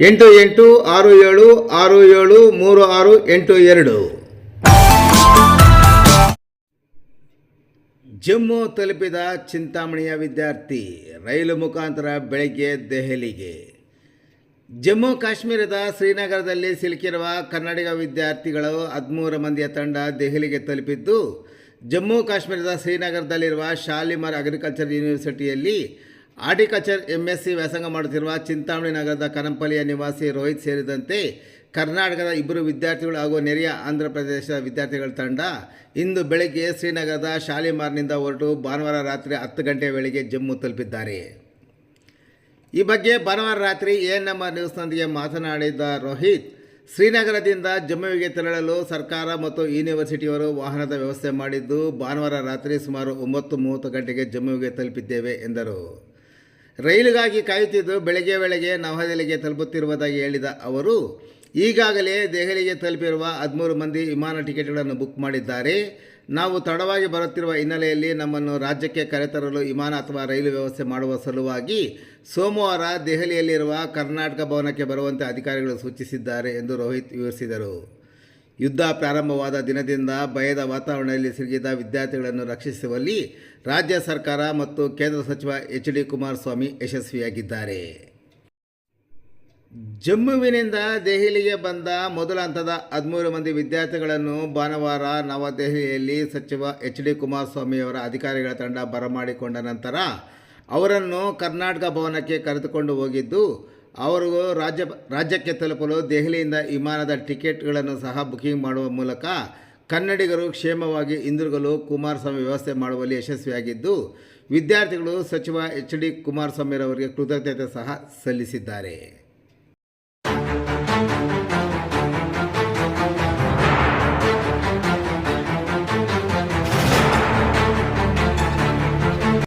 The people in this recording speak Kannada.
ಎಂಟು ಎಂಟು ಆರು ಏಳು ಆರು ಏಳು, ಮೂರು ಆರು, ಎಂಟು ಎರಡು. ಜಮ್ಮು ತಲುಪಿದ ಚಿಂತಾಮಣಿಯ ವಿದ್ಯಾರ್ಥಿ ರೈಲು ಮುಖಾಂತರ ಬೆಳಗ್ಗೆ ದೆಹಲಿಗೆ. ಜಮ್ಮು ಕಾಶ್ಮೀರದ ಶ್ರೀನಗರದಲ್ಲಿ ಸಿಲುಕಿರುವ ಕನ್ನಡಿಗ ವಿದ್ಯಾರ್ಥಿಗಳು ಹದಿಮೂರು ಮಂದಿಯ ತಂಡ ದೆಹಲಿಗೆ ತಲುಪಿದ್ದು, ಜಮ್ಮು ಕಾಶ್ಮೀರದ ಶ್ರೀನಗರದಲ್ಲಿರುವ ಶಾಲಿಮಾರ್ ಅಗ್ರಿಕಲ್ಚರ್ ಯೂನಿವರ್ಸಿಟಿಯಲ್ಲಿ ಆರ್ಟಿಕಲ್ಚರ್ ಎಂ ಎಸ್ ಸಿ ವ್ಯಾಸಂಗ ಮಾಡುತ್ತಿರುವ ಚಿಂತಾಮಣಿ ನಗರದ ಕನಂಪಲ್ಲಿಯ ನಿವಾಸಿ ರೋಹಿತ್ ಸೇರಿದಂತೆ ಕರ್ನಾಟಕದ ಇಬ್ಬರು ವಿದ್ಯಾರ್ಥಿಗಳು ಹಾಗೂ ನೆರೆಯ ಆಂಧ್ರ ಪ್ರದೇಶದ ವಿದ್ಯಾರ್ಥಿಗಳ ತಂಡ ಇಂದು ಬೆಳಗ್ಗೆ ಶ್ರೀನಗರದ ಶಾಲಿಮಾರ್ನಿಂದ ಹೊರಟು ಭಾನುವಾರ ರಾತ್ರಿ ಹತ್ತು ಗಂಟೆ ವೇಳೆಗೆ ಜಮ್ಮು ತಲುಪಿದ್ದಾರೆ. ಈ ಬಗ್ಗೆ ಭಾನುವಾರ ರಾತ್ರಿ ಎ ಆರ್ ನ್ಯೂಸ್ನೊಂದಿಗೆ ಮಾತನಾಡಿದ ರೋಹಿತ್, ಶ್ರೀನಗರದಿಂದ ಜಮ್ಮುವಿಗೆ ತೆರಳಲು ಸರ್ಕಾರ ಮತ್ತು ಯೂನಿವರ್ಸಿಟಿಯವರು ವಾಹನದ ವ್ಯವಸ್ಥೆ ಮಾಡಿದ್ದು ಭಾನುವಾರ ರಾತ್ರಿ ಸುಮಾರು ಒಂಬತ್ತು ಮೂವತ್ತು ಗಂಟೆಗೆ ಜಮ್ಮುವಿಗೆ ತಲುಪಿದ್ದೇವೆ ಎಂದರು. ರೈಲಿಗಾಗಿ ಕಾಯುತ್ತಿದ್ದು ಬೆಳಗ್ಗೆ ವೇಳೆಗೆ ನವದೆಹಲಿಗೆ ತಲುಪುತ್ತಿರುವುದಾಗಿ ಹೇಳಿದ ಅವರು, ಈಗಾಗಲೇ ದೆಹಲಿಗೆ ತಲುಪಿರುವ ಹದಿಮೂರು ಮಂದಿ ವಿಮಾನ ಟಿಕೆಟ್ಗಳನ್ನು ಬುಕ್ ಮಾಡಿದ್ದಾರೆ. ನಾವು ತಡವಾಗಿ ಬರುತ್ತಿರುವ ಹಿನ್ನೆಲೆಯಲ್ಲಿ ನಮ್ಮನ್ನು ರಾಜ್ಯಕ್ಕೆ ಕರೆತರಲು ವಿಮಾನ ಅಥವಾ ರೈಲು ವ್ಯವಸ್ಥೆ ಮಾಡುವ ಸಲುವಾಗಿ ಸೋಮವಾರ ದೆಹಲಿಯಲ್ಲಿರುವ ಕರ್ನಾಟಕ ಭವನಕ್ಕೆ ಬರುವಂತೆ ಅಧಿಕಾರಿಗಳು ಸೂಚಿಸಿದ್ದಾರೆ ಎಂದು ರೋಹಿತ್ ವಿವರಿಸಿದರು. ಯುದ್ಧ ಪ್ರಾರಂಭವಾದ ದಿನದಿಂದ ಭಯದ ವಾತಾವರಣದಲ್ಲಿ ಸಿಲುಕಿದ ವಿದ್ಯಾರ್ಥಿಗಳನ್ನು ರಕ್ಷಿಸುವಲ್ಲಿ ರಾಜ್ಯ ಸರ್ಕಾರ ಮತ್ತು ಕೇಂದ್ರ ಸಚಿವ ಎಚ್ ಡಿ ಕುಮಾರಸ್ವಾಮಿ ಯಶಸ್ವಿಯಾಗಿದ್ದಾರೆ. ಜಮ್ಮುವಿನಿಂದ ದೆಹಲಿಗೆ ಬಂದ ಮೊದಲ ಹಂತದ ಹದಿಮೂರು ಮಂದಿ ವಿದ್ಯಾರ್ಥಿಗಳನ್ನು ಭಾನುವಾರ ನವದೆಹಲಿಯಲ್ಲಿ ಸಚಿವ ಎಚ್ ಡಿ ಕುಮಾರಸ್ವಾಮಿಯವರ ಅಧಿಕಾರಿಗಳ ತಂಡ ಬರಮಾಡಿಕೊಂಡ ನಂತರ ಅವರನ್ನು ಕರ್ನಾಟಕ ಭವನಕ್ಕೆ ಕರೆದುಕೊಂಡು ಹೋಗಿದ್ದು ಅವರು ರಾಜ್ಯ ರಾಜ್ಯಕ್ಕೆ ತಲುಪಲು ದೆಹಲಿಯಿಂದ ವಿಮಾನದ ಟಿಕೆಟ್ಗಳನ್ನು ಸಹ ಬುಕಿಂಗ್ ಮಾಡುವ ಮೂಲಕ ಕನ್ನಡಿಗರು ಕ್ಷೇಮವಾಗಿ ಹಿಂದಿರುಗಲು ಕುಮಾರಸ್ವಾಮಿ ವ್ಯವಸ್ಥೆ ಮಾಡುವಲ್ಲಿ ಯಶಸ್ವಿಯಾಗಿದ್ದು, ವಿದ್ಯಾರ್ಥಿಗಳು ಸಚಿವ ಎಚ್ ಡಿ ಕುಮಾರಸ್ವಾಮಿರವರಿಗೆ ಕೃತಜ್ಞತೆ ಸಹ ಸಲ್ಲಿಸಿದ್ದಾರೆ.